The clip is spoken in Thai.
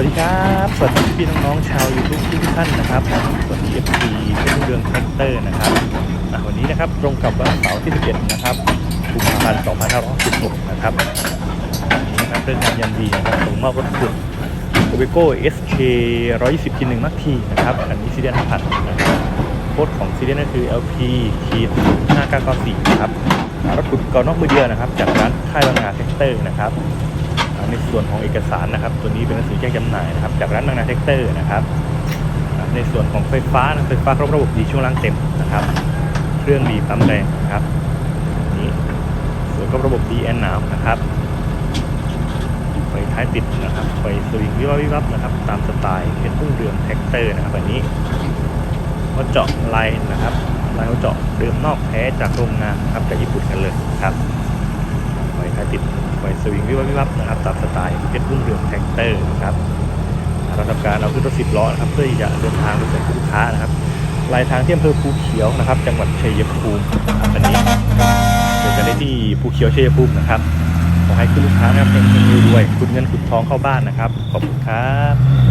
วัสดีครับ สวัสดีพี่น้องๆชาวยูทูบทุกท่านนะครับสวัสดีเอฟซีเป็นเรืองแท็กเตอร์นะครับวันนี้นะครับตรงกับวันเสาร์ที่11นะครับกุมภาพันธ์2516นะครับนี้นะครับเรื่องงานยันดีนะครับส่งมอบรถขุดโอเบโก้ SK 120 1มัคทีนะครับ อันนี้ซีเรียนผัดนะครับโค้ดของซีเรียนก็คือ LP ขีด5994นะครับรถขุดก่อนนอกมือเดียวนะครับ จากร้านค่ายบางนาแท็กเตอร์นะครับ ในส่วนของเอกสารนะครับ ตัวนี้เป็นหนังสือแจ้งจำหน่ายนะครับ จากร้านบางนาเทคเตอร์นะครับ ในส่วนของไฟฟ้านะไฟฟ้าครบระบบดีช่วงล่างเต็มนะครับ เครื่องดีปั๊มแรงนะครับนี่ส่วนครบระบบดีแอนหนาวนะครับไฟท้ายติดนะครับไฟสวิงวิบวับวิวับนะครับ ตามสไตล์เพชรรุ่งเรืองแท็กเตอร์นะครับอันนี้ก็เจาะลายนะครับลายเขาเจาะเดิมนอกแท้จากโรงงานครับจากญี่ปุ่นกันเลยครับ ติดไฟสวิงวิบวับวิบวับนะครับตามสไตล์เพชรรุ่งเรืองแท็กเตอร์นะครับเราทำการเอาขึ้นรถสิบล้อนะครับเพื่อที่จะเดินทางไปส่งลูกค้านะครับลายทางที่อำเภอภูเขียวนะครับ จังหวัดชัยภูมิครับวันนี้เจอกันได้ที่ภูเขียวชัยภูมินะครับขอให้คุณลูกค้านะครับเฮงๆรวยคุณเงินคุณทองเข้าบ้านนะครับ ขอบคุณครับ